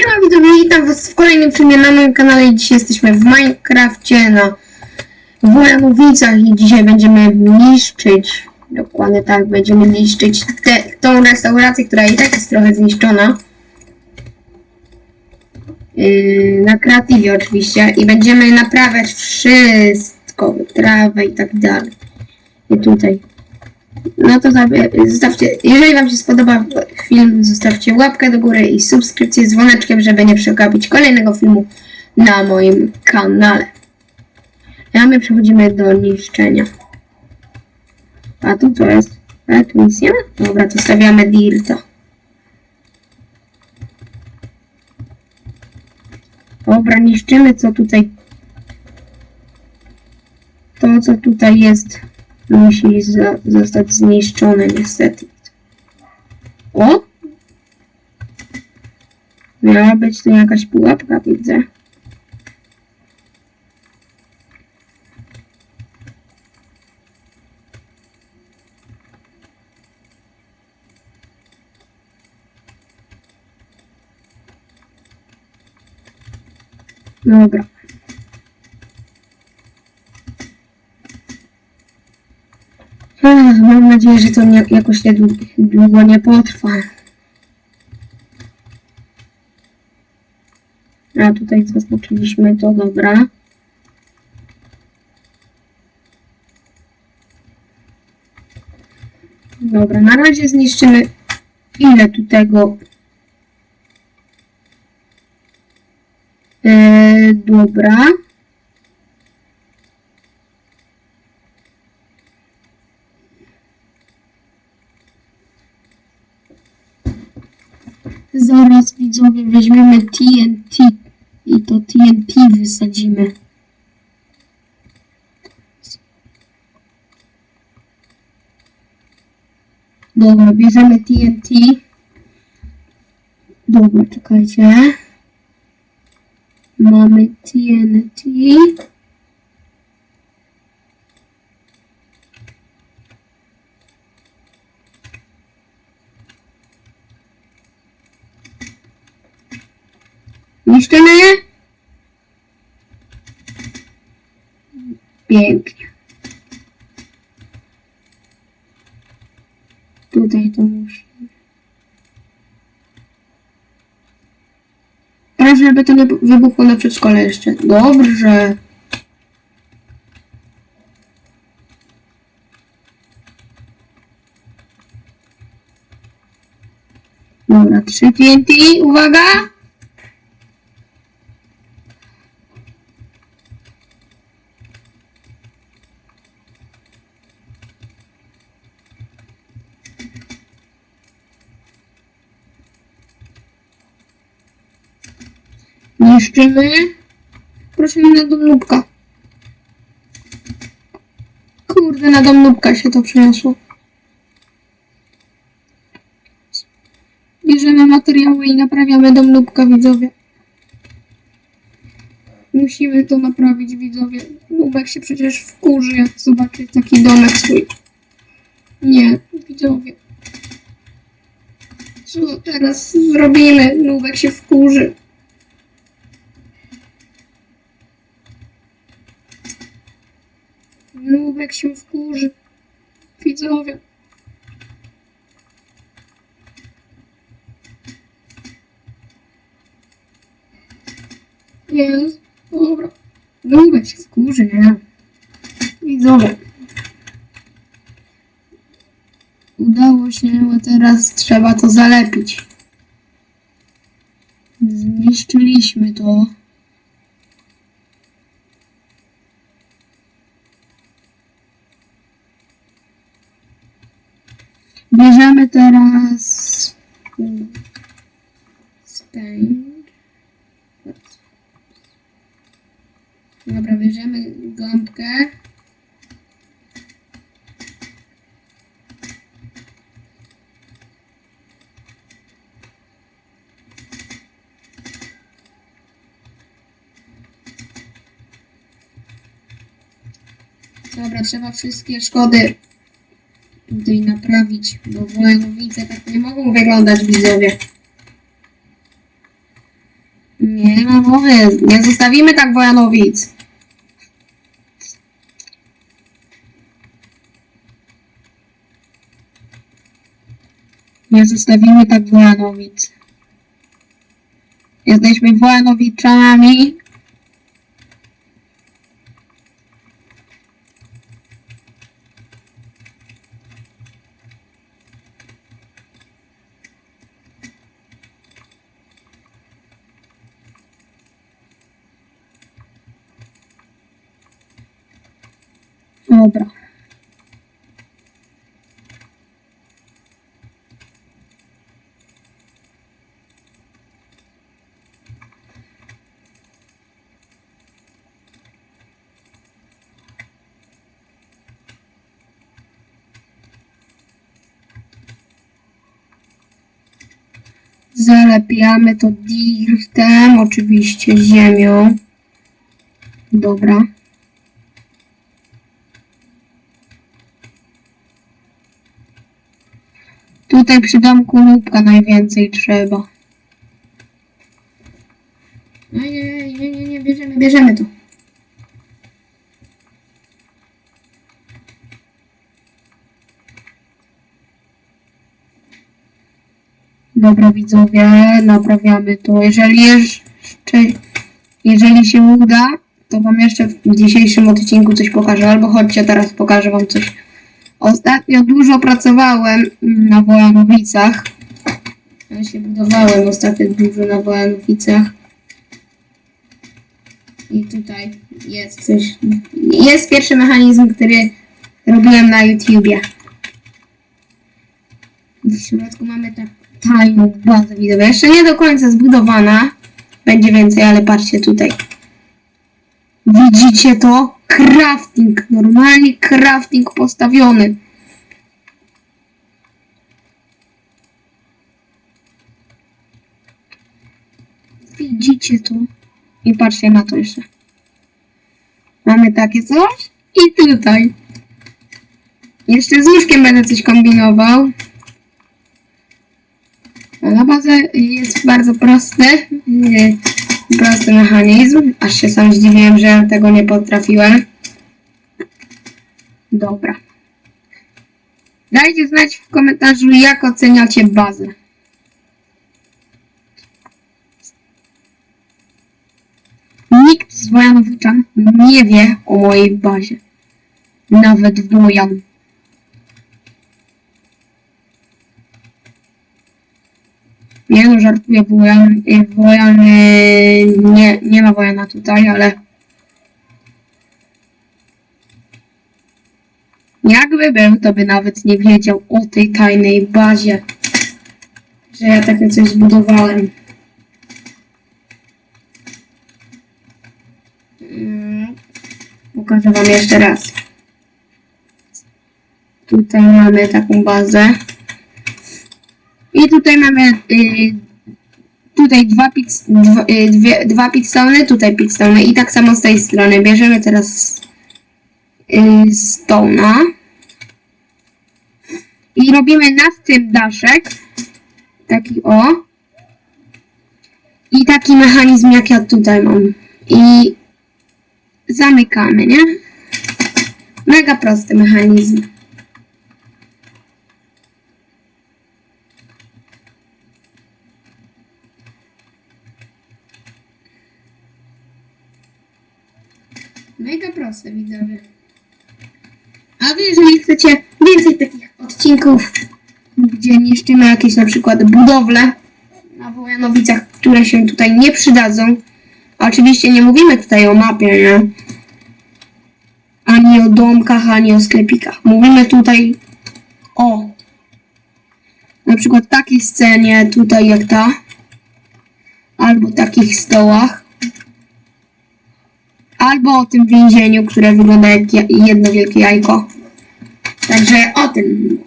Siema widzowie, witam was w kolejnym filmie na moim kanale. Dzisiaj jesteśmy w Minecrafcie na Wojanowicach i dzisiaj będziemy niszczyć, dokładnie tak, będziemy niszczyć te, tą restaurację, która i tak jest trochę zniszczona. Yy, na kreatywie oczywiście i będziemy naprawiać wszystko, trawę i tak dalej. I tutaj. No to zostawcie, jeżeli Wam się spodoba film, zostawcie łapkę do góry i subskrypcję z dzwoneczkiem, żeby nie przegapić kolejnego filmu na moim kanale. A my przechodzimy do niszczenia. A tu co jest? A tu nic nie ma? Dobra, to stawiamy. Dobra, niszczymy co tutaj. To co tutaj jest musi za, zostać zniszczone niestety. O! Miała być tu jakaś pułapka, widzę. Dobra. Mam nadzieję, że to nie, jakoś nie dłu- długo nie potrwa. A tutaj zaznaczyliśmy to, dobra. Dobra, na razie zniszczymy ile tu tego. Yy, dobra. Zaraz widzowie weźmiemy TNT i to TNT wysadzimy. Dobra, bierzemy TNT. Dobra, czekajcie. Mamy TNT. Niszczymy. Pięknie. Tutaj to musi. Teraz, żeby to nie wybuchło na przedszkole jeszcze. Dobrze. Dobra, trzy TNT, uwaga! Niszczymy. Proszę mi na dom nóbka. Kurde, na dom nóbka się to przeniosło. Bierzemy materiały i naprawiamy dom nóbka, widzowie. Musimy to naprawić, widzowie. Nubek się przecież wkurzy, jak zobaczy taki domek swój. Nie, widzowie. Co teraz zrobimy? Nubek się wkurzy. Nubek się wkurzy. Widzowie. Jest. Dobra. Nubek się wkurzy, nie? Widzowie. Udało się, a teraz trzeba to zalepić. Zniszczyliśmy to. Bierzemy teraz Spain. Dobra, bierzemy gąbkę. Dobra, trzeba wszystkie szkody tutaj naprawić, bo Wojanowice tak nie mogą wyglądać widzowie. Nie ma mowy. Nie zostawimy tak Wojanowic. Nie zostawimy tak Wojanowic. Jesteśmy Wojanowiczanami. Dobra. Zalepiamy to dirtem, oczywiście ziemią. Dobra. Tutaj przy domku lubka najwięcej trzeba. Nie, nie, nie, nie, nie, bierzemy, bierzemy to. Dobra widzowie, naprawiamy to. Jeżeli jeszcze, jeżeli się uda, to wam jeszcze w dzisiejszym odcinku coś pokażę. Albo chodźcie, teraz pokażę wam coś. Ostatnio dużo pracowałem na Wojanowicach. Ja się budowałem ostatnio dużo na Wojanowicach. I tutaj jest coś. Jest pierwszy mechanizm, który robiłem na YouTubie. W środku mamy tak tajną bazę widzowie. Jeszcze nie do końca zbudowana. Będzie więcej, ale patrzcie tutaj. Widzicie to? Crafting. Normalnie crafting postawiony. Widzicie to? I patrzcie na to jeszcze. Mamy takie coś. I tutaj. Jeszcze z łóżkiem będę coś kombinował. A Na bazę jest bardzo prosty. Prosty mechanizm. Aż się sam zdziwiłem, że tego nie potrafiłem. Dobra. Dajcie znać w komentarzu, jak oceniacie bazę. Nikt z Wojanowiczan nie wie o mojej bazie. Nawet Wojan. Nie no, żartuję, Wojan, Wojan nie, nie ma Wojana tutaj, ale jakby był, to by nawet nie wiedział o tej tajnej bazie, że ja takie coś zbudowałem. Mm, Pokażę wam jeszcze raz. Tutaj mamy taką bazę. I tutaj mamy y, tutaj dwa, pit, dwa, y, dwie, dwa pitstone, tutaj pitstone i tak samo z tej strony. Bierzemy teraz y, stona i robimy nad tym daszek taki o i taki mechanizm jak ja tutaj mam i zamykamy, nie? Mega prosty mechanizm. Widzowie. A wy, jeżeli chcecie więcej takich odcinków, gdzie niszczymy jakieś na przykład budowle na Wojanowicach, które się tutaj nie przydadzą, oczywiście nie mówimy tutaj o mapie, nie? Ani o domkach, ani o sklepikach. Mówimy tutaj o na przykład takiej scenie tutaj jak ta, albo takich stołach, albo o tym więzieniu, które wygląda jak ja- jedno wielkie jajko. Także o tym.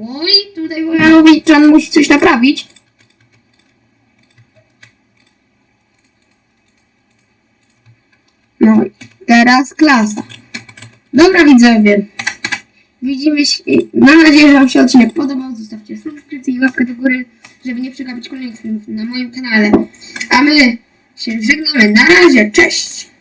Oj, tutaj Wojanowiczan musi coś naprawić. No teraz klasa. Dobra widzowie. Widzimy się. Mam nadzieję, że Wam się odcinek podobał. Zostawcie subskrypcję i łapkę do góry, żeby nie przegapić kolejnych filmów na moim kanale. A my się żegnamy. Na razie, cześć!